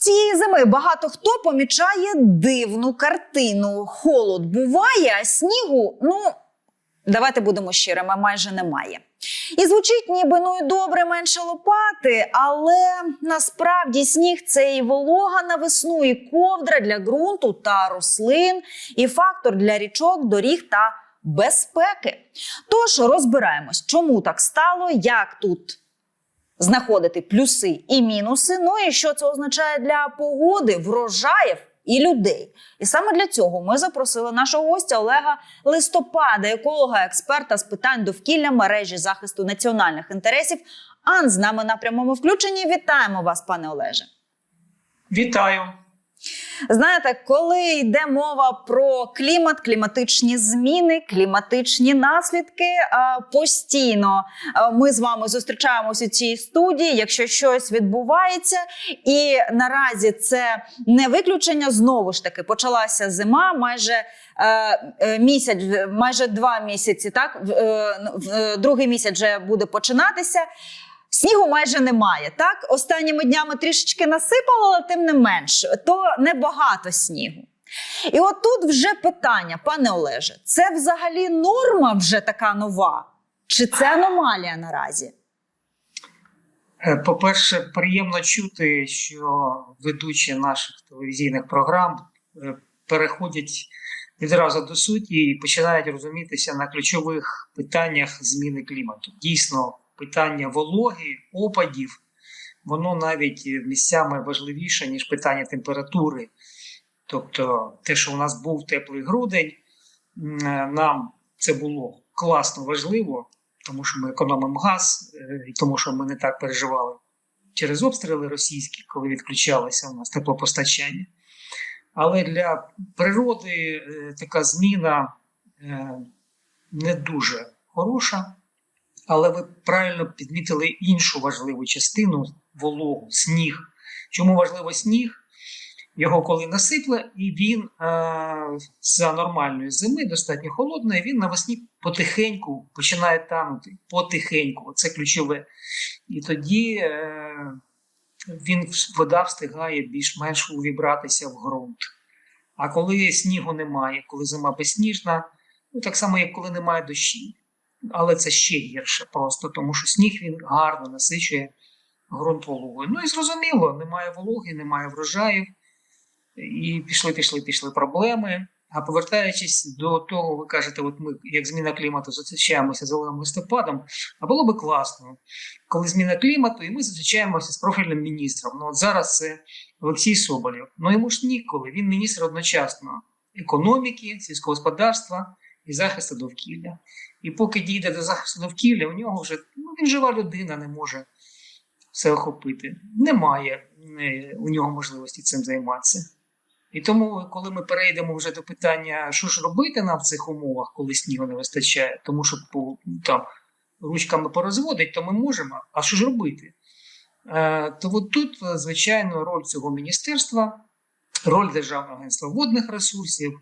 Цієї зими багато хто помічає дивну картину. Холод буває, а снігу, ну давайте будемо щирими, майже немає. І звучить ніби ну і добре менше лопати, але насправді сніг це і волога на весну, і ковдра для ґрунту та рослин, і фактор для річок, доріг та безпеки. Тож розбираємось, чому так стало, як тут знаходити плюси і мінуси. Ну і що це означає для погоди, врожаїв і людей. І саме для цього ми запросили нашого гостя Олега Листопада, еколога, експерта з питань довкілля мережі захисту національних інтересів. Ан з нами на прямому включенні. Вітаємо вас, пане Олеже. Вітаю. Знаєте, коли йде мова про клімат, кліматичні зміни, кліматичні наслідки, постійно ми з вами зустрічаємось у цій студії, якщо щось відбувається, і наразі це не виключення. Знову ж таки почалася зима, майже е, е, місяць, майже два місяці. Так е, другий місяць вже буде починатися. Снігу майже немає. Так, останніми днями трішечки насипало, але тим не менш, то небагато снігу. І от тут вже питання, пане Олеже, це взагалі норма вже така нова? Чи це аномалія наразі? Е, По-перше, приємно чути, що ведучі наших телевізійних програм е, переходять відразу до суті і починають розумітися на ключових питаннях зміни клімату. Дійсно, питання вологи, опадів, воно навіть місцями важливіше, ніж питання температури. Тобто, те, що у нас був теплий грудень, нам це було класно важливо, тому що ми економимо газ, е, і тому що ми не так переживали через обстріли російські, коли відключалося у нас теплопостачання. Але для природи е, така зміна е, не дуже хороша. Але ви правильно підмітили іншу важливу частину вологу, сніг. Чому важливо сніг? Його коли насипле, і він е, за нормальної зими, достатньо холодної, він навесні потихеньку починає танути. Потихеньку. Це ключове. І тоді е, він, вода встигає більш-менш увібратися в ґрунт. А коли снігу немає, коли зима безсніжна, ну так само, як коли немає дощі. Але це ще гірше просто, тому що сніг він гарно насичує ґрунт вологою. Ну і зрозуміло, немає вологи, немає врожаїв, і пішли, пішли, пішли проблеми. А повертаючись до того, ви кажете, от ми, як зміна клімату, зустрічаємося з Олегом листопадом, а було би класно, коли зміна клімату, і ми зустрічаємося з профільним міністром. Ну от зараз це Олексій Соболєв. Ну йому ж ніколи, він міністр одночасно економіки, сільського господарства і захисту довкілля. І поки дійде до захисту довкілля, у нього вже ну, він жива людина, не може все охопити. Немає е, у нього можливості цим займатися. І тому, коли ми перейдемо вже до питання, що ж робити нам в цих умовах, коли снігу не вистачає, тому що там ручками порозводить, то ми можемо. А що ж робити? Е, то от тут, е, звичайно, роль цього міністерства, роль Державного агентства водних ресурсів,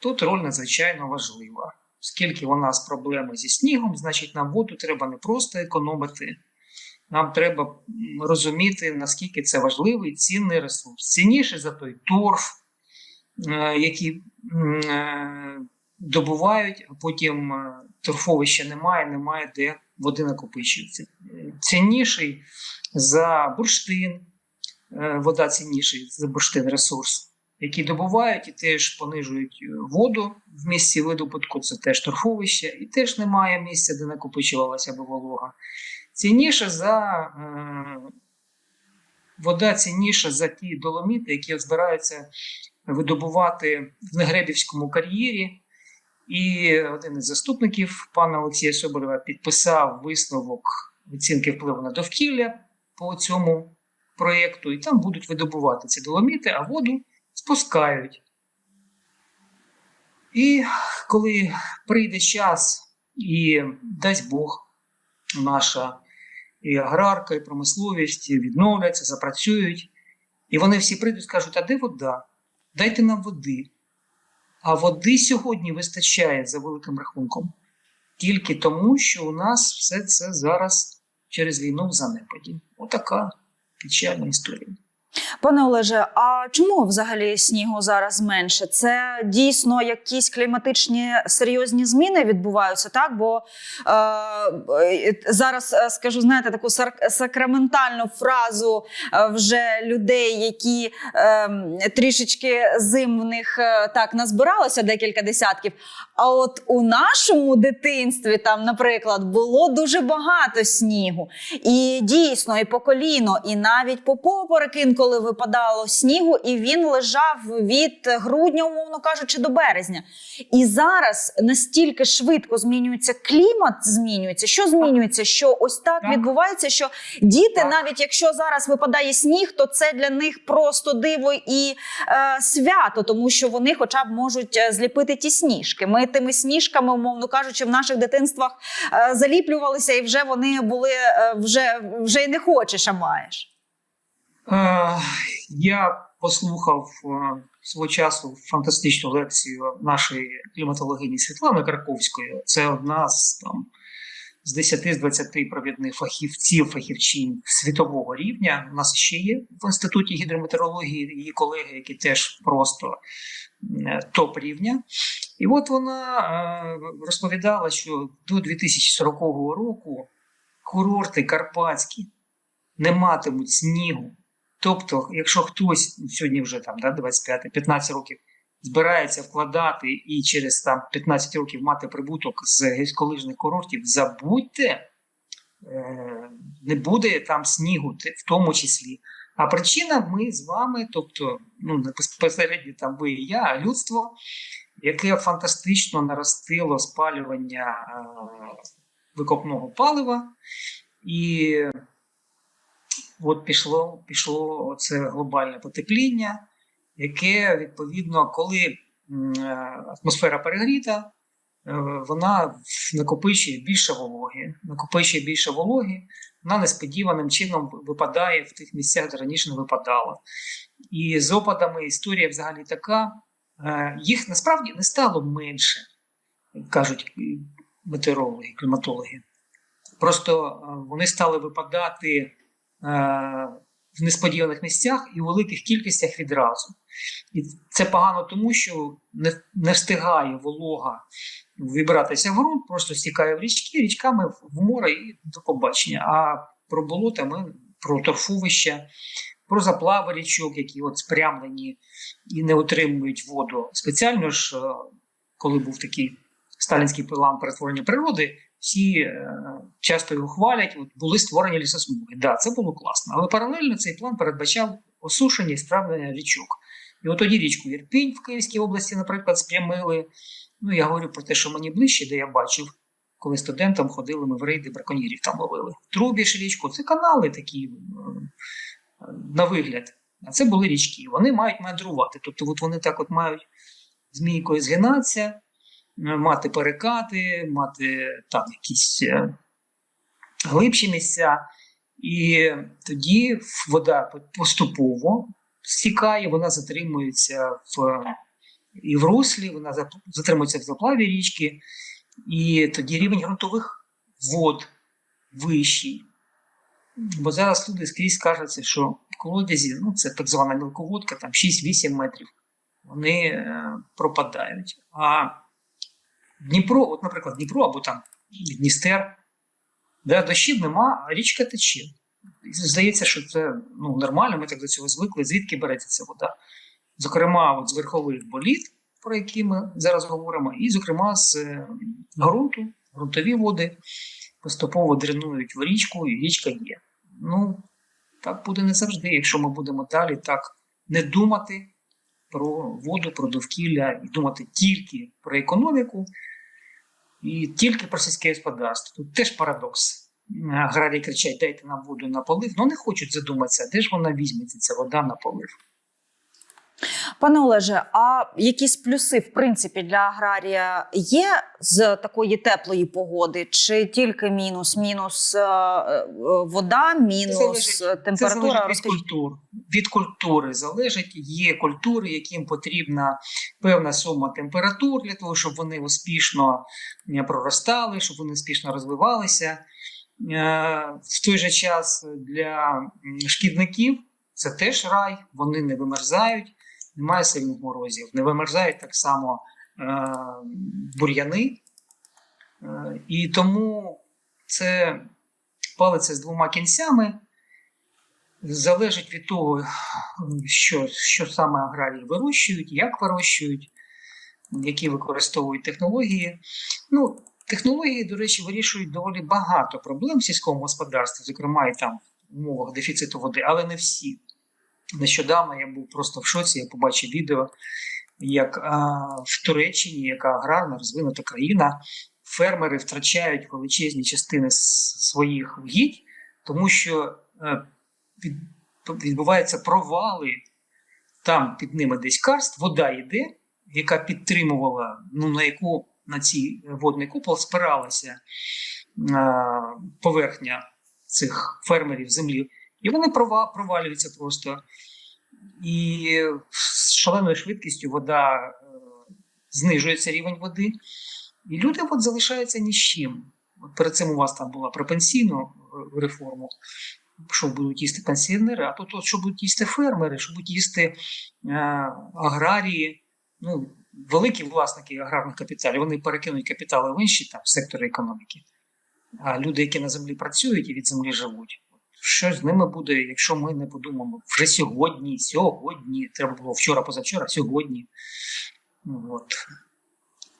тут роль надзвичайно важлива. Оскільки у нас проблеми зі снігом, значить нам воду треба не просто економити. Нам треба розуміти, наскільки це важливий цінний ресурс. Цінніше за той торф, е, який е, добувають, а потім е, торфовища немає, немає де води накопичується. Цінніший за бурштин, вода цінніший за бурштин ресурс, який добувають і теж понижують е, воду в місці видобутку, це теж торфовище, і теж немає місця, де накопичувалася би волога. Цінніше за е, вода цінніша за ті доломіти, які збираються видобувати в Негребівському кар'єрі. І один із заступників пана Олексія Соболєва підписав висновок оцінки впливу на довкілля по цьому проєкту, і там будуть видобувати ці доломіти, а воду спускають. І коли прийде час і дасть Бог, наша і аграрка, і промисловість відновляться, запрацюють, і вони всі прийдуть і скажуть: а де вода? Дайте нам води. А води сьогодні вистачає за великим рахунком тільки тому, що у нас все це зараз через війну в занепаді. Отака печальна історія. Пане Олеже, а чому взагалі снігу зараз менше? Це дійсно якісь кліматичні серйозні зміни відбуваються, так? Бо е, е, зараз е, скажу, знаєте, таку сакраментальну фразу е, вже людей, які е, трішечки зим в них так назбиралося декілька десятків. А от у нашому дитинстві, там, наприклад, було дуже багато снігу. І дійсно, і по коліно, і навіть по поперек інколи випадало снігу, і він лежав від грудня, умовно кажучи, до березня. І зараз настільки швидко змінюється клімат, змінюється. Що змінюється? Що ось так, Так. відбувається, що діти, Так. навіть якщо зараз випадає сніг, то це для них просто диво і е, свято, тому що вони хоча б можуть е, зліпити ті сніжки. Ми тими сніжками, умовно кажучи, в наших дитинствах е, заліплювалися, і вже вони були е, вже, вже й не хочеш, а маєш. Е, Я послухав е, свого часу фантастичну лекцію нашої кліматологині Світлани Краковської. Це одна з там з 10 з 20 провідних фахівців, фахівчин світового рівня. У нас ще є в інституті гідрометеорології її колеги, які теж просто е, топ рівня. І от вона розповідала, що до 2040 року курорти карпатські не матимуть снігу. Тобто, якщо хтось сьогодні вже там да, 25-15 років збирається вкладати і через там 15 років мати прибуток з гірськолижних курортів, забудьте, е, не буде там снігу, в тому числі. А причина ми з вами, тобто, ну безпосередньо там ви і я, а людство, яке фантастично наростило спалювання е, викопного палива, і от пішло, пішло це глобальне потепління, яке відповідно, коли е, атмосфера перегріта, е, вона накопичує більше вологи, накопичує більше вологи, вона несподіваним чином випадає в тих місцях, де раніше не випадала. І з опадами історія взагалі така. е, Їх насправді не стало менше, кажуть метеорологи, кліматологи. Просто вони стали випадати в несподіваних місцях і у великих кількостях відразу. І це погано тому, що не, не встигає волога вібратися в ґрунт, просто стікає в річки, річками в- в море і до побачення. А про болота ми про торфовища, про заплави річок, які от спрямлені і не отримують воду. Спеціально ж, е, коли був такий сталінський план перетворення природи, всі е, часто його хвалять. От були створені лісосмуги. Да, це було класно. Але паралельно цей план передбачав осушення і справлення річок. І от тоді річку Ірпінь в Київській області, наприклад, спрямили. Ну, я говорю про те, що мені ближче, де я бачив, коли студентам ходили, ми в рейди браконьєрів там ловили. Трубіж річку, це канали такі е, на вигляд. А це були річки. Вони мають мандрувати. Тобто, от вони так от мають змійкою згинатися, мати перекати, мати там якісь е, глибші місця. І тоді вода поступово стікає, вона затримується в, і в руслі, вона затримується в заплаві річки, і тоді рівень ґрунтових вод вищий. Бо зараз люди скрізь скажуться, що в колодязі, ну це так звана мілководка, там 6-8 метрів, вони е, пропадають. А Дніпро, от, наприклад, Дніпро або там Дністер, де дощів нема, а річка тече. Здається, що це ну, нормально, ми так до цього звикли, звідки береться ця вода. Зокрема, от з верхових боліт, про які ми зараз говоримо, і, зокрема, з е, ґрунту, ґрунтові води поступово дренують в річку, і річка є. Ну, так буде не завжди, якщо ми будемо далі так не думати про воду, про довкілля і думати тільки про економіку і тільки про сільське господарство. Тут теж парадокс. Аграрії кричать, дайте нам воду на полив, але не хочуть задуматися, де ж вона візьметься, ця вода на полив. Пане Олеже, а якісь плюси в принципі для аграрія є з такої теплої погоди, чи тільки мінус? Мінус е, е, вода, мінус залежить- е, Це температура? залежить від культур. Від культури залежить. Є культури, яким потрібна певна сума температур для того, щоб вони успішно проростали, щоб вони успішно розвивалися. В той же час для шкідників це теж рай, вони не вимерзають, немає сильних морозів, не вимерзають так само е, бур'яни. Е, і тому це палиця з двома кінцями. Залежить від того, що, що саме аграрії вирощують, як вирощують, які використовують технології. Ну, технології, до речі, вирішують доволі багато проблем в сільському господарстві, зокрема і там в умовах дефіциту води, але не всі. Нещодавно я був просто в шоці, я побачив відео, як а, в Туреччині, яка аграрна розвинута країна, фермери втрачають величезні частини своїх угідь, тому що е, від- відбуваються провали, там під ними десь карст, вода йде, яка підтримувала, ну на яку на цей водний купол спиралася е, поверхня цих фермерів землі, і вони провалюються просто. І з шаленою швидкістю вода е, знижується рівень води, і люди от залишаються ні з чим. От перед цим у вас там була про пенсійну е, реформу, що будуть їсти пенсіонери, а тут от, що будуть їсти фермери, що будуть їсти е, аграрії, ну, великі власники аграрних капіталів, вони перекинуть капітали в інші там, сектори економіки. А люди, які на землі працюють і від землі живуть, що з ними буде, якщо ми не подумаємо вже сьогодні, сьогодні, треба було вчора, позавчора, сьогодні. От.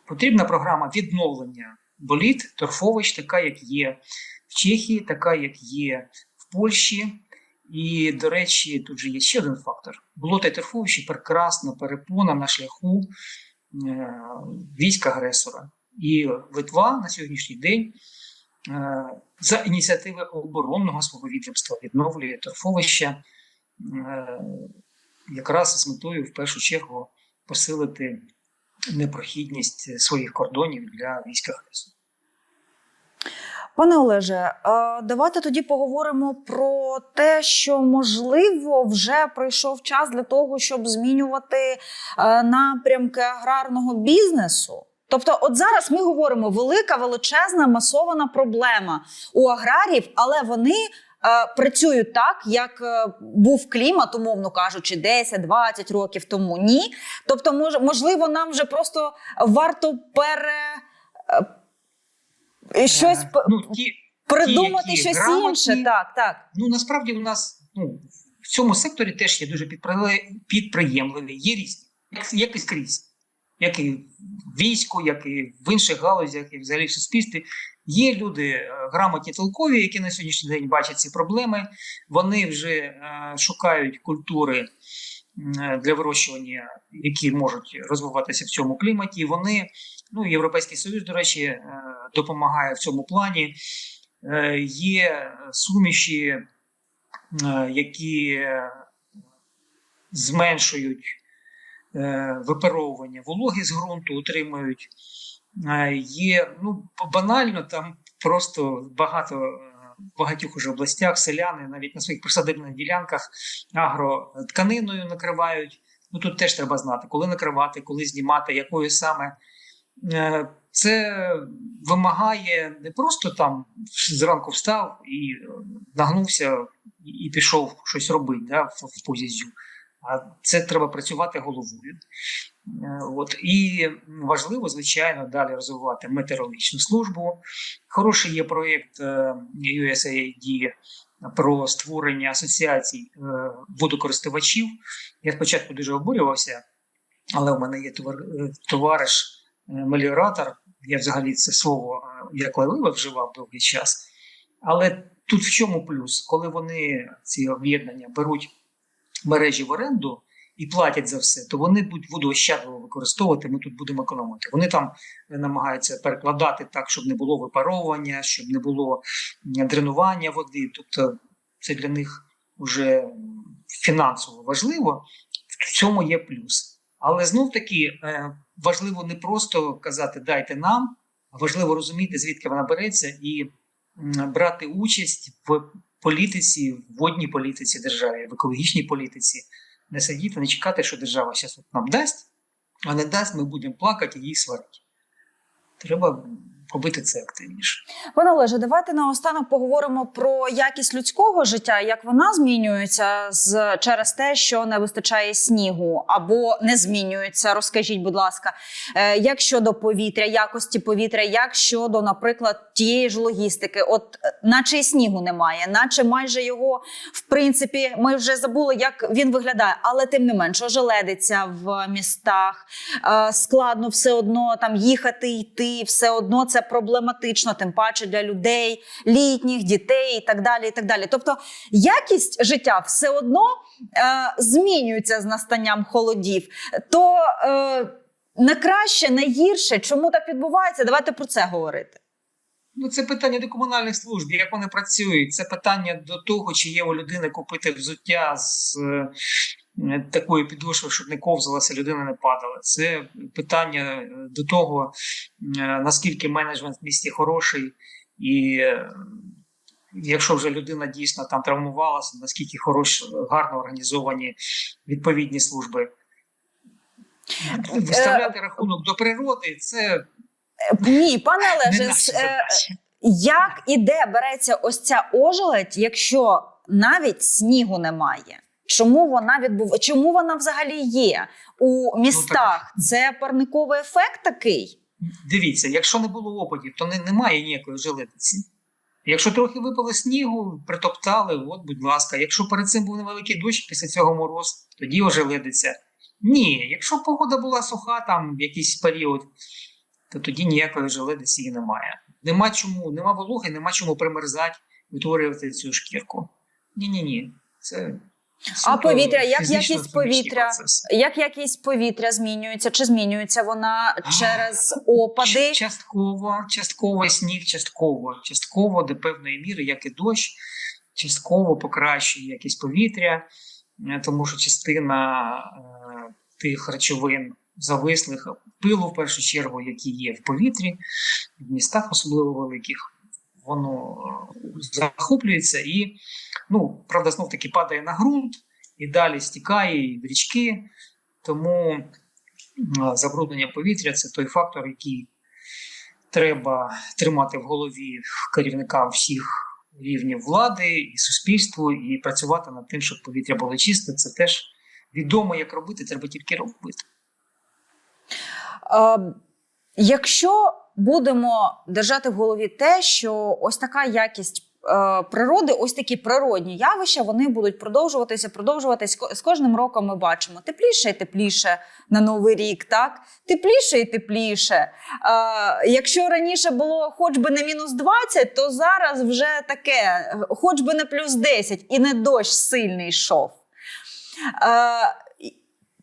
Потрібна програма відновлення боліт, торфовищ, така, як є в Чехії, така, як є в Польщі. І, до речі, тут же є ще один фактор. Болото і торфовище прекрасна перепона на шляху е, військ агресора. І Литва на сьогоднішній день за ініціативи оборонного свого відомства відновлює торфовища е, якраз з метою в першу чергу посилити непрохідність своїх кордонів для військ агресора. Пане Олеже, е, давайте тоді поговоримо про те, що можливо вже прийшов час для того, щоб змінювати е, напрямки аграрного бізнесу. Тобто, от зараз ми говоримо велика, величезна масована проблема у аграріїв, але вони е, працюють так, як е, був клімат, умовно кажучи, 10-20 років тому. Ні. Тобто, мож, можливо, нам вже просто варто пере. е, Щось Е, ну, ті, придумати які щось грамотні, інше. Так, так. Ну насправді у нас ну, в цьому секторі теж є дуже підпри- підприємливі, є різні, як і скрізь, як і в війську, як і в інших галузях, і взагалі в суспільстві. Є люди е, грамотні толкові, які на сьогоднішній день бачать ці проблеми. Вони вже е, шукають культури е, для вирощування, які можуть розвиватися в цьому кліматі. Вони, ну Європейський Союз, до речі, допомагає в цьому плані. Є суміші, які зменшують випаровування вологи з ґрунту, утримують. Е, Є ну, банально там просто багато е, в багатьох уже областях селяни навіть на своїх присадибних ділянках агротканиною накривають. Ну тут теж треба знати, коли накривати, коли знімати, якою саме. Е, Це вимагає не просто там зранку встав і е, нагнувся і пішов щось робити да, в, в позі зю. А це треба працювати головою. Е, От і важливо, звичайно, далі розвивати метеорологічну службу. Хороший є проєкт е, USAID про створення асоціацій е, водокористувачів. Я спочатку дуже обурювався, але в мене є товариш меліоратор. Я взагалі це слово як лайливе вживав довгий час. Але тут в чому плюс? Коли вони ці об'єднання беруть мережі в оренду і платять за все, то вони будуть водоощадливо використовувати. Ми тут будемо економити. Вони там е, намагаються перекладати так, щоб не було випаровування, щоб не було дренування води. Тобто це для них вже фінансово важливо. В цьому є плюс. Але знов таки е, важливо не просто казати дайте нам, а важливо розуміти, звідки вона береться, і брати участь в політиці, в водній політиці держави, в екологічній політиці, не сидіти, не чекати, що держава зараз нам дасть, а не дасть, ми будемо плакати і її сварити. Треба робити це активніше. Пане Олеже, давайте наостанок поговоримо про якість людського життя, як вона змінюється з через те, що не вистачає снігу, або не змінюється. Розкажіть, будь ласка, е, як щодо повітря, якості повітря, як щодо, наприклад, тієї ж логістики, от е, наче і снігу немає, наче майже його в принципі ми вже забули, як він виглядає, але тим не менш, ожеледиться в містах, е, складно все одно там їхати, йти, все одно це проблематично, тим паче для людей, літніх, дітей і так далі. І так далі. Тобто якість життя все одно е, змінюється з настанням холодів. То е, не краще, не гірше. Чому так відбувається? Давайте про це говорити. Ну, це питання до комунальних служб, як вони працюють. Це питання до того, чи є у людини купити взуття з е, такою підошвою, щоб не ковзалася, людина не падала. Це питання е, до того, е, наскільки менеджмент в місті хороший, і якщо вже людина дійсно там травмувалася, наскільки хороші, гарно організовані відповідні служби. Виставляти рахунок до природи це Ні, пане Олеже, як і де береться ось ця ожеледь, якщо навіть снігу немає? Чому вона відбув... Чому вона взагалі є у містах? Це парниковий ефект такий? Дивіться, якщо не було опадів, то не, немає ніякої жилетиці. Якщо трохи випало снігу, притоптали, от, будь ласка. Якщо перед цим був невеликий дощ, після цього мороз, тоді ожеледиться. Ні, якщо погода була суха там в якийсь період, то тоді ніякої желедиці і немає. Нема чому, нема вологи, нема чому примерзати, витворювати цю шкірку. Ні-ні ні. Це А повітря, як якість повітря? Як якість повітря змінюється? Чи змінюється вона через опади? Частково, частково сніг, частково, частково до певної міри, як і дощ, частково покращує якість повітря, е, тому що частина е, тих речовин завислих пилу, в першу чергу, які є в повітрі, в містах, особливо великих, воно е, захоплюється і, ну, правда, знов таки падає на ґрунт і далі стікає і в річки. Тому е, забруднення повітря це той фактор, який треба тримати в голові керівникам всіх рівнів влади і суспільству, і працювати над тим, щоб повітря було чисте. Це теж відомо, як робити, треба тільки робити. Е, якщо будемо держати в голові те, що ось така якість е, природи, ось такі природні явища, вони будуть продовжуватися, продовжуватись. З кожним роком ми бачимо тепліше і тепліше на новий рік, так тепліше і тепліше. Е, якщо раніше було хоч би не мінус 20, то зараз вже таке, е, хоч би не плюс 10, і не дощ сильний йшов.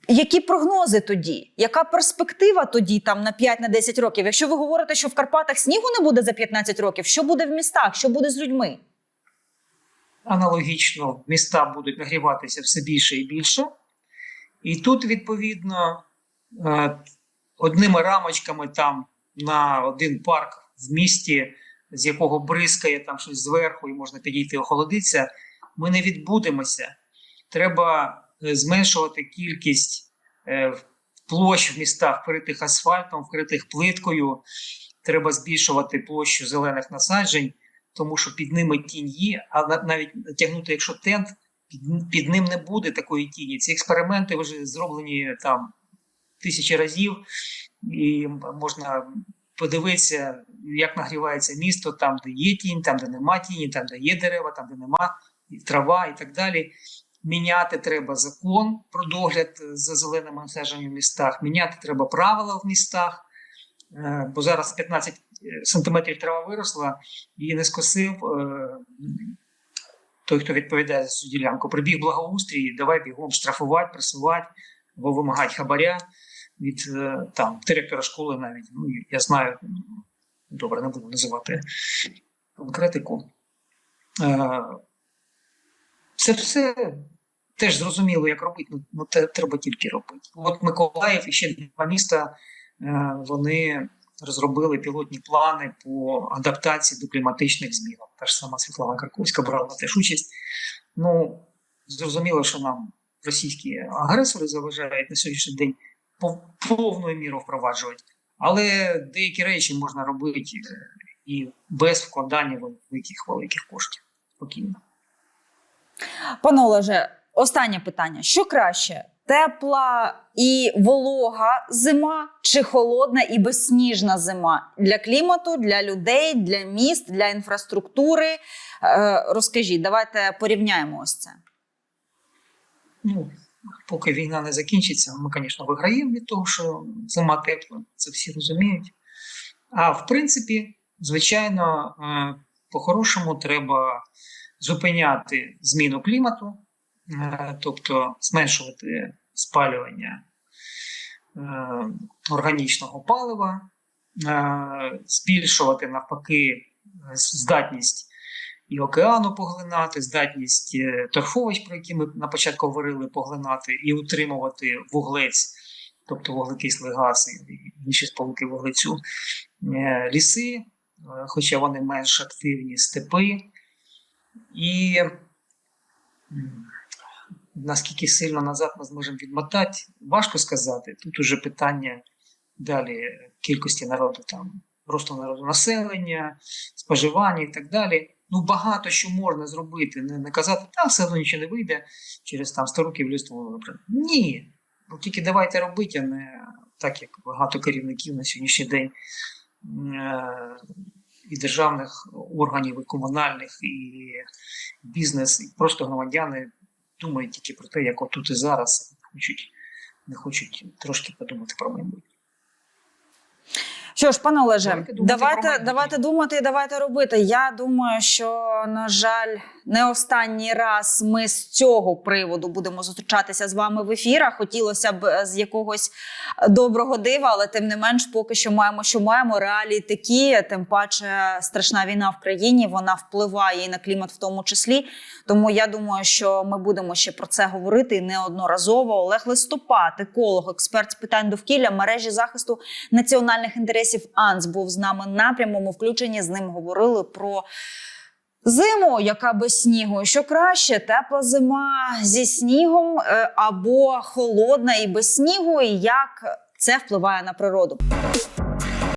Які прогнози тоді? Яка перспектива тоді там на 5-10 років? Якщо ви говорите, що в Карпатах снігу не буде за 15 років, що буде в містах? Що буде з людьми? Аналогічно міста будуть нагріватися все більше і більше. І тут, відповідно, е, одними рамочками там на один парк в місті, з якого бризкає там щось зверху, і можна підійти охолодитися, ми не відбудемося. Треба зменшувати кількість е, площ в містах, вкритих асфальтом, вкритих плиткою. Треба збільшувати площу зелених насаджень, тому що під ними тінь є, а навіть натягнути, якщо тент, під, під ним не буде такої тіні. Ці експерименти вже зроблені там тисячі разів, і можна подивитися, як нагрівається місто там, де є тінь, там, де нема тіні, там, де є дерева, там, де нема трава і так далі. Міняти треба закон про догляд за зеленими насадженнями в містах, міняти треба правила в містах, Е, бо зараз 15 сантиметрів трава виросла, її не скосив. е, Той, хто відповідає за цю ділянку, прибіг благоустрій, давай бігом штрафувати, пресувати або вимагати хабаря від е, там директора школи навіть. Ну, я знаю, добре, не буду називати конкретику. Е, Це все теж зрозуміло, як робити, ну, ну те треба тільки робити. От Миколаїв і ще два міста е, вони розробили пілотні плани по адаптації до кліматичних змін. Та ж сама Світлана Карковська брала теж участь. Ну, зрозуміло, що нам російські агресори заважають на сьогоднішній день повною мірою впроваджувати Але деякі речі можна робити е, і без вкладання великих великих коштів. Спокійно. Пане Олеже, останнє питання: що краще? Тепла і волога зима чи холодна і безсніжна зима для клімату, для людей, для міст, для інфраструктури? Е, розкажіть, давайте порівняємо ось це. Ну, поки війна не закінчиться, ми, звісно, виграємо від того, що зима тепла, це всі розуміють. А в принципі, звичайно, е, по-хорошому треба зупиняти зміну клімату, тобто зменшувати спалювання е, органічного палива, е, збільшувати навпаки здатність і океану поглинати, здатність е, торфовищ, про які ми на початку говорили, поглинати і утримувати вуглець, тобто вуглекислий газ і інші сполуки вуглецю, е, ліси, е, хоча вони менш активні, степи. І наскільки сильно назад ми зможемо відмотати, важко сказати. Тут уже питання далі кількості народу, там, росту народу населення, споживання і так далі. Ну, багато що можна зробити, не, не казати, та все одно нічого не вийде через там 100 років людство вибрати. Ні. Ну тільки давайте робити, а не так, як багато керівників на сьогоднішній день е- і державних органів, і комунальних, і бізнес, і просто громадяни думають тільки про те, як отут і зараз не хочуть, не хочуть трошки подумати про майбутнє. Що ж, пане Олеже, Давайте думати давайте, давайте думати і давайте робити. Я думаю, що на жаль, не останній раз ми з цього приводу будемо зустрічатися з вами в ефірах. Хотілося б е, з якогось доброго дива, але тим не менш, поки що маємо, що маємо. Реалії такі, тим паче страшна війна в країні. Вона впливає і на клімат, в тому числі. Тому я думаю, що ми будемо ще про це говорити неодноразово. Олег Листопад, еколог, експерт з питань довкілля, мережі захисту національних інтересів АНС був з нами на прямому включенні. З ним говорили про зиму, яка без снігу. Що краще, тепла зима зі снігом е, або холодна і без снігу, і як це впливає на природу.